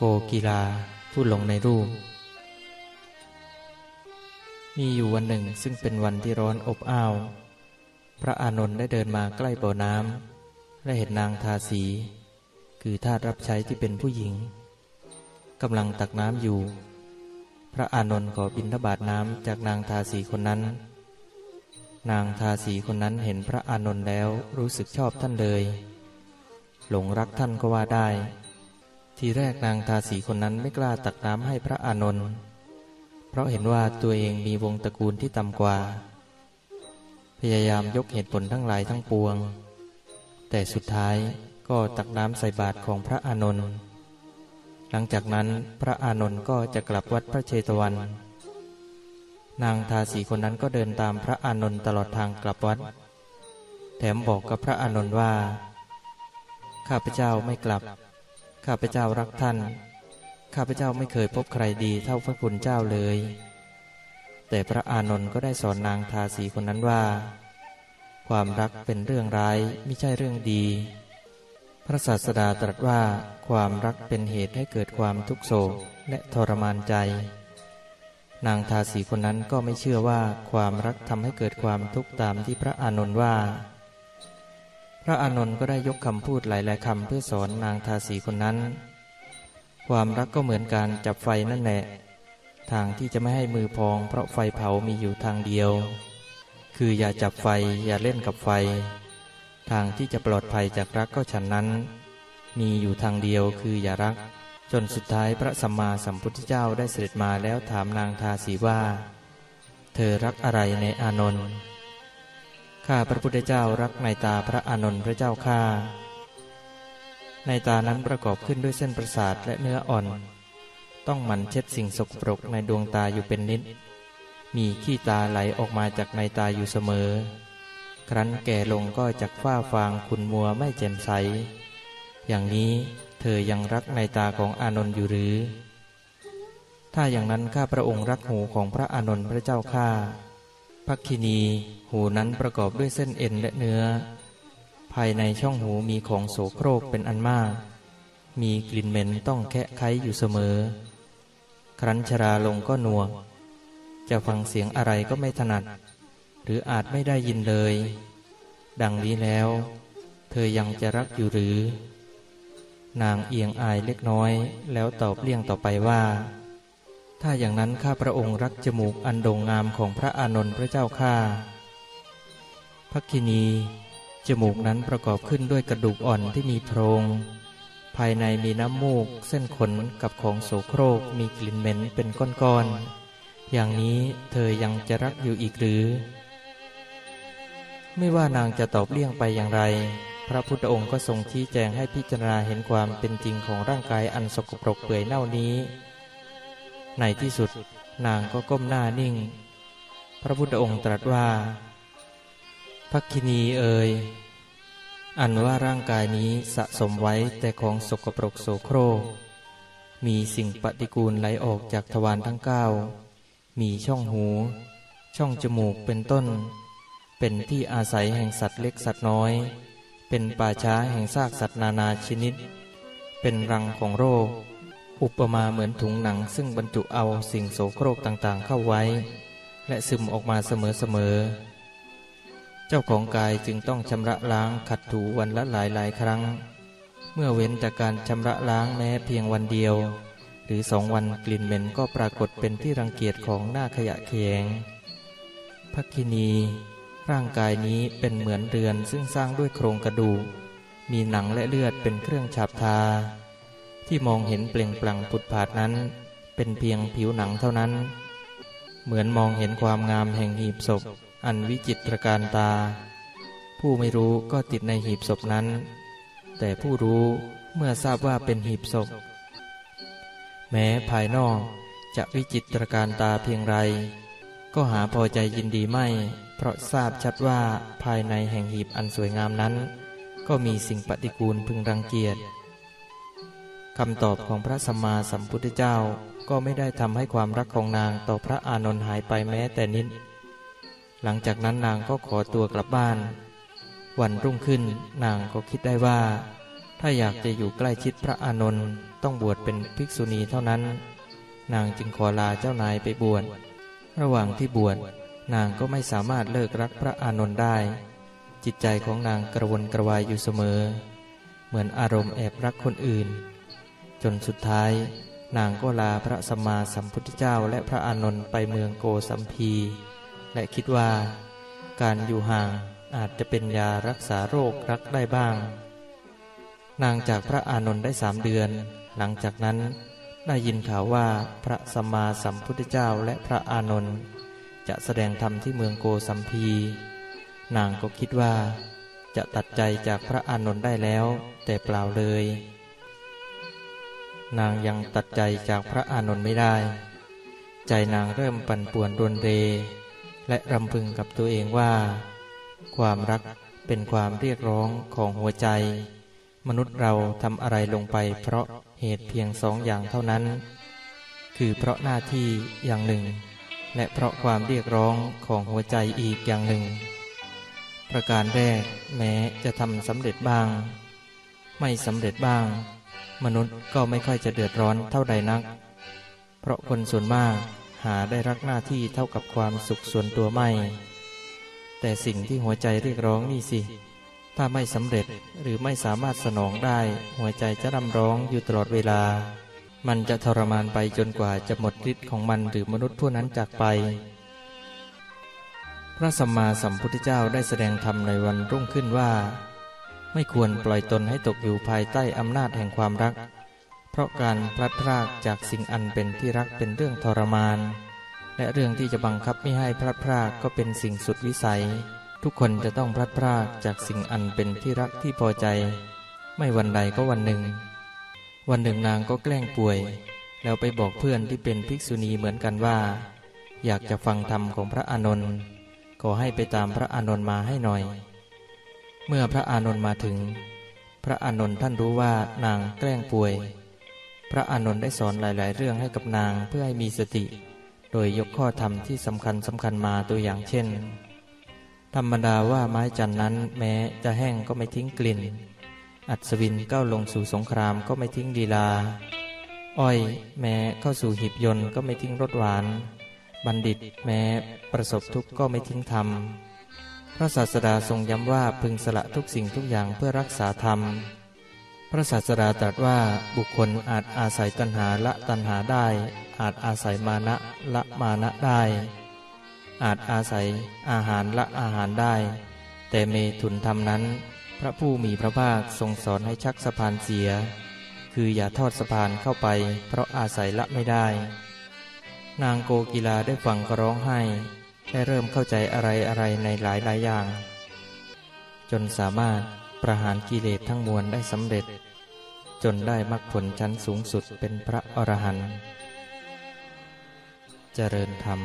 โกกีฬาผู้หลงในรูป มีอยู่วันหนึ่งซึ่งเป็นวันที่ร้อนอบอ้าว พระอานนท์ได้เดินมาใกล้บ่อน้ำและเห็นนางทาสี คือทาสรับใช้ที่เป็นผู้หญิงกำลังตักน้ำอยู่ พระอานนท์ขอบินทบาทน้ำจากนางทาสีคนนั้น นางทาสีคนนั้นเห็นพระอานนท์แล้วรู้สึกชอบท่านเลย หลงรักท่านก็ว่าได้ ทีแรกนางทาสีคนนั้นไม่กล้าตักน้ำให้พระอานนท์เพราะเห็นว่าตัวเองมีวงตระกูลที่ต่ำกว่า พยายามยกเหตุผลทั้งหลายทั้งปวง แต่สุดท้ายก็ตักน้ำใส่บาตรของพระอานนท์หลังจากนั้นพระอานนท์ก็จะกลับวัดพระเชตวัน นางทาสีคนนั้นก็เดินตามพระอานนท์ตลอดทางกลับวัด แถมบอกกับพระอานนท์ว่า ข้าพเจ้าไม่กลับ ข้าพเจ้ารักท่าน ข้าพเจ้าไม่เคยพบใครดีเท่าพระคุณเจ้าเลย แต่พระอานนท์ก็ได้สอนนางทาสีคนนั้นว่า ความรักเป็นเรื่องร้ายไม่ใช่เรื่องดี พระศาสดาตรัสว่าความรักเป็นเหตุให้เกิดความทุกโศกและทรมานใจ นางทาสีคนนั้นก็ไม่เชื่อว่าความรักทำให้เกิดความทุกข์ตามที่พระอานนท์ว่า ระอานนท์ก็ได้ยกคำพูดหลายๆคำเพื่อสอนนางทาสีคนนั้น ความรักก็เหมือนการจับไฟนั่นแหละ ทางที่จะไม่ให้มือพอง เพราะไฟเผามีอยู่ทางเดียว คืออย่าจับไฟอย่าเล่นกับไฟ ทางที่จะปลอดภัยจากรักก็ฉันนั้น มีอยู่ทางเดียวคืออย่ารัก จนสุดท้ายพระสัมมาสัมพุทธเจ้าได้เสด็จมาแล้วถามนางทาสีว่า เธอรักอะไรในอานนท์ ข้าพระพุทธเจ้ารักในตาพระอานนท์พระเจ้าข้าในตานั้นประกอบขึ้นด้วยเส้นประสาทและเนื้ออ่อน ต้องหมั่นเช็ดสิ่งสกปรกในดวงตาอยู่เป็นนิด มีขี้ตาไหลออกมาจากในตาอยู่เสมอ ครั้นแก่ลงก็จักฝ้าฟางขุนมัวไม่แจ่มใส อย่างนี้เธอยังรักในตาของอานนท์อยู่หรือ ถ้าอย่างนั้นข้าพระองค์รักหูของพระอานนท์พระเจ้าข้า พักคินีหูนั้นประกอบด้วยเส้นเอ็นและเนื้อ ภายในช่องหูมีของโสโครกเป็นอันมาก มีกลิ่นเหม็นต้องแคะไขอยู่เสมอ ครั้นชราลงก็หนวก จะฟังเสียงอะไรก็ไม่ถนัด หรืออาจไม่ได้ยินเลย ดังนี้แล้ว เธอยังจะรักอยู่หรือ นางเอียงอายเล็กน้อย แล้วตอบเลี่ยงต่อไปว่า ถ้าอย่างนั้นข้าพระองค์รักจมูกอันโด่งงามของพระอานนท์พระเจ้าข้าพักคินี จมูกนั้นประกอบขึ้นด้วยกระดูกอ่อนที่มีโพรง ภายในมีน้ำมูก เส้นขนกับของโสโครกมีกลิ่นเหม็นเป็นก้อนๆ อย่างนี้เธอยังจะรักอยู่อีกหรือ ไม่ว่านางจะตอบเลี่ยงไปอย่างไร พระพุทธองค์ก็ทรงชี้แจงให้พิจารณาเห็นความเป็นจริงของร่างกายอันสกปรกเปื่อยเน่านี้ ในที่สุดนางก็ก้มหน้านิ่ง พระพุทธองค์ตรัสว่าพักคินีเอ่ยอันว่าร่างกายนี้สะสมไว้แต่ของสกปรกโสโครก มีสิ่งปฏิกูลไหลออกจากทวารทั้งเก้า มีช่องหู ช่องจมูกเป็นต้น เป็นที่อาศัยแห่งสัตว์เล็กสัตว์น้อย เป็นป่าช้าแห่งซากสัตว์นานาชนิด เป็นรังของโรค อุปมาเหมือนถุงหนังซึ่งบรรจุเอาสิ่งโสโครกต่างๆ เข้าไว้ และซึมออกมาเสมอๆ เจ้าของกายจึงต้องชำระล้างขัดถูวันละหลายหลายครั้ง เมื่อเว้นจากการชำระล้างแม้เพียงวันเดียว หรือสองวันกลิ่นเหม็นก็ปรากฏเป็นที่รังเกียจของหน้าขยะแขยงพักคินี ร่างกายนี้เป็นเหมือนเรือนซึ่งสร้างด้วยโครงกระดูกมีหนังและเลือดเป็นเครื่องฉาบทา ที่มองเห็นเปล่งปลั่งผุดผาดนั้น เป็นเพียงผิวหนังเท่านั้น เหมือนมองเห็นความงามแห่งหีบศพ อันวิจิตรการตา ผู้ไม่รู้ก็ติดในหีบศพนั้น แต่ผู้รู้เมื่อทราบว่าเป็นหีบศพ แม้ภายนอกจะวิจิตรการตาเพียงไร ก็หาพอใจยินดีไม่ เพราะทราบชัดว่าภายในแห่งหีบอันสวยงามนั้น ก็มีสิ่งปฏิกูลพึงรังเกียจ คำตอบของพระสัมมาสัมพุทธเจ้าก็ไม่ได้ทำให้ความรักของนางต่อพระอานนท์หายไปแม้แต่นิด หลังจากนั้นนางก็ขอตัวกลับบ้าน วันรุ่งขึ้นนางก็คิดได้ว่า ถ้าอยากจะอยู่ใกล้ชิดพระอานนท์ต้องบวชเป็นภิกษุณีเท่านั้น นางจึงขอลาเจ้านายไปบวช ระหว่างที่บวชนางก็ไม่สามารถเลิกรักพระอานนท์ได้ จิตใจของนางกระวนกระวายอยู่เสมอ เหมือนอารมณ์แอบรักคนอื่น จนสุดท้ายนางก็ลาพระสัมมาสัมพุทธเจ้าและพระอานนท์ไปเมืองโกสัมพี และคิดว่าการอยู่ห่างอาจจะเป็นยารักษาโรครักได้บ้าง นางจากพระอานนท์ได้สามเดือน หลังจากนั้นได้ยินข่าวว่าพระสัมมาสัมพุทธเจ้าและพระอานนท์จะแสดงธรรมที่เมืองโกสัมพี นางก็คิดว่า จะตัดใจจากพระอานนท์ได้แล้ว แต่เปล่าเลย นางยังตัดใจจากพระอานนท์ไม่ได้ ใจนางเริ่มปั่นป่วนรวนเร และรำพึงกับตัวเองว่า ความรักเป็นความเรียกร้องของหัวใจ มนุษย์เราทำอะไรลงไป เพราะเหตุเพียงสองอย่างเท่านั้น คือเพราะหน้าที่อย่างหนึ่ง และเพราะความเรียกร้องของหัวใจอีกอย่างหนึ่ง ประการแรกแม้จะทำสำเร็จบ้าง ไม่สำเร็จบ้าง มนุษย์ก็ไม่ค่อยจะเดือดร้อนเท่าใดนัก เพราะคนส่วนมากหาได้รักหน้าที่เท่ากับความสุขส่วนตัวไม่ แต่สิ่งที่หัวใจเรียกร้องนี่สิ ถ้าไม่สำเร็จหรือไม่สามารถสนองได้ หัวใจจะรำร้องอยู่ตลอดเวลา มันจะทรมานไปจนกว่าจะหมดฤทธิ์ของมันหรือมนุษย์ผู้นั้นจากไป พระสัมมาสัมพุทธเจ้าได้แสดงธรรมในวันรุ่งขึ้นว่า ไม่ควรปล่อยตนให้ตกอยู่ภายใต้อำนาจแห่งความรัก เพราะการพลัดพรากจากสิ่งอันเป็นที่รักเป็นเรื่องทรมาน และเรื่องที่จะบังคับไม่ให้พลัดพรากก็เป็นสิ่งสุดวิสัย ทุกคนจะต้องพลัดพรากจากสิ่งอันเป็นที่รักที่พอใจ ไม่วันใดก็วันหนึ่ง วันหนึ่งนางก็แกล้งป่วย แล้วไปบอกเพื่อนที่เป็นภิกษุณีเหมือนกันว่า อยากจะฟังธรรมของพระอานนท์ขอให้ไปตามพระอานนท์มาให้หน่อย เมื่อพระอานนท์มาถึง พระอานนท์ท่านรู้ว่านางแกล้งป่วย พระอานนท์ได้สอนหลาย ๆ เรื่องให้กับนางเพื่อให้มีสติ โดยยกข้อธรรมที่สำคัญสำคัญมาตัวอย่างเช่น ธรรมดาว่าไม้จันนั้นแม้จะแห้งก็ไม่ทิ้งกลิ่น อัศวินก้าวลงสู่สงครามก็ไม่ทิ้งลีลา อ้อยแม้เข้าสู่หีบยนต์ก็ไม่ทิ้งรสหวาน บัณฑิตแม้ประสบทุกข์ก็ไม่ทิ้งธรรม พระศาสดาทรงย้ำว่าพึงสละทุกสิ่งทุกอย่างเพื่อรักษาธรรม พระศาสดาตรัสว่าบุคคลอาจอาศัยตัณหาละตัณหาได้ อาจอาศัยมานะละมานะได้ อาจอาศัยอาหารละอาหารได้ แต่เมถุนธรรมนั้น พระผู้มีพระภาคทรงสอนให้ชักสะพานเสีย คืออย่าทอดสะพานเข้าไป เพราะอาศัยละไม่ได้ นางโกกีลาได้ฟังก็ร้องไห้ ได้เริ่มเข้าใจอะไรอะไรในหลายหลายอย่าง จนสามารถประหารกิเลสทั้งมวลได้สำเร็จ จนได้มรรคผลชั้นสูงสุดเป็นพระอรหันต์เจริญธรรม